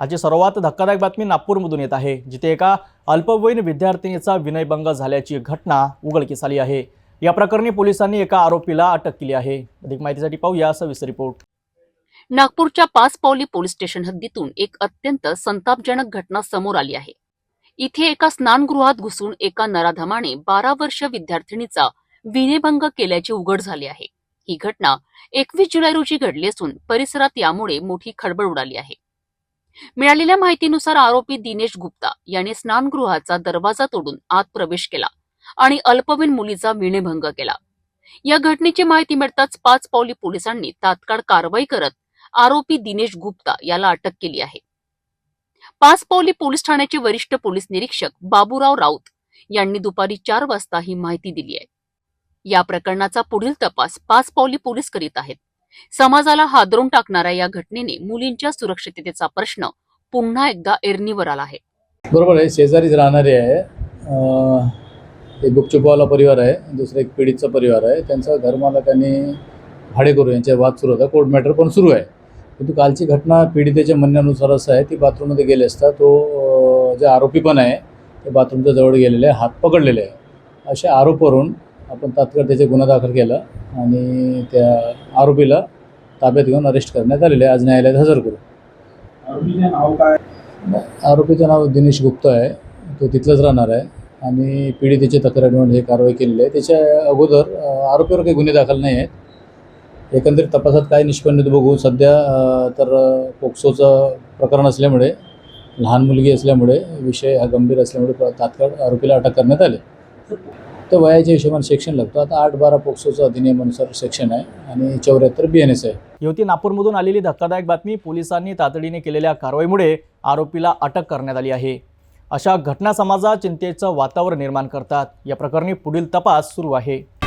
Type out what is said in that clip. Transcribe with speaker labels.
Speaker 1: आजची सर्वात धक्कादायक बातमी नागपूरमधून येत आहे जिथे एका अल्पवयीन विद्यार्थिनीचा विनयभंग झाल्याची घटना उघडकीस आली आहे. या प्रकरणी पोलिसांनी एका आरोपीला अटक केली आहे. अधिक माहितीसाठी पाहूया सविस्तर रिपोर्ट.
Speaker 2: नागपूरच्या पाच पावली पोलीस स्टेशन हद्दीतून एक अत्यंत संतापजनक घटना समोर आली आहे. इथे एका स्नानगृहात घुसून एका नराधमाने बारा वर्ष विद्यार्थिनीचा विनयभंग केल्याचे उघड झाले आहे. ही घटना एकवीस जुलै रोजी घडली असून परिसरात यामुळे मोठी खळबळ उडाली आहे. मिळालेल्या माहितीनुसार आरोपी दिनेश गुप्ता याने स्नानगृहाचा दरवाजा तोडून आत प्रवेश केला आणि अल्पवयीन मुलीचा विणेभंग केला. या घटनेची माहिती मिळताच पाच पावली पोलिसांनी तात्काळ कारवाई करत आरोपी दिनेश गुप्ता याला अटक केली आहे. पाच पावली पोलीस ठाण्याचे वरिष्ठ पोलीस निरीक्षक बाबूराव राऊत यांनी दुपारी चार वाजता ही माहिती दिली आहे. या प्रकरणाचा पुढील तपास पाच पावली पोलीस करीत आहेत. समाजाला हादरून टाकणाऱ्या या घटनेने मुलींच्या सुरक्षिततेचा प्रश्न पुन्हा एकदा एरणीवर आला आहे.
Speaker 3: बरोबर आहे शेजारीच राहणारे आहे. एक गुपचुपवाला परिवार आहे दुसरा एक पीडितचा परिवार आहे. त्यांचा घरमालकाने भाडेकरू यांच्या वाद सुरू होता. कोर्ट मॅटर पण सुरू आहे. परंतु कालची घटना पीडितेच्या म्हणण्यानुसार असं आहे ती बाथरूममध्ये गेले असता तो जे आरोपी पण आहे ते बाथरूमच्या जवळ गेलेले आहे हात पकडलेले आहे. अशा आरोपवरून आपण तात्काळ त्याचे गुन्हा दाखल केला. आणि त्या आरोपीला ताब्यात घेऊन अरेस्ट करण्यात आलेले आहे. आज न्यायालयात हजर करू
Speaker 4: आरोपीचे नाव काय?
Speaker 3: आरोपीचं नाव दिनेश गुप्ता आहे. तो तिथलाच राहणार आहे. आणि पीडितेची तक्रार म्हणून हे कारवाई केलेली आहे. त्याच्या अगोदर आरोपीवर काही गुन्हे दाखल नाही आहेत. एकंदरीत तपासात काय निष्पन्न बघू. सध्या तर पोक्सोचं प्रकरण असल्यामुळे लहान मुलगी असल्यामुळे विषय हा गंभीर असल्यामुळे तात्काळ आरोपीला अटक करण्यात आले. तर वयाच्या हिशोबाने सेक्शन लागतो. आता आठ बारा पोक्सोचं अधिनियमानुसार सेक्शन आहे आणि चौऱ्याहत्तर बी एन एस आहे.
Speaker 1: युवती नागपूरमधून आलेली धक्कादायक बातमी पोलिसांनी तातडीने केलेल्या कारवाईमुळे आरोपीला अटक करण्यात आली आहे. अशा घटना समाजात चिंतेचं वातावरण निर्माण करतात. या प्रकरणी पुढील तपास सुरू आहे.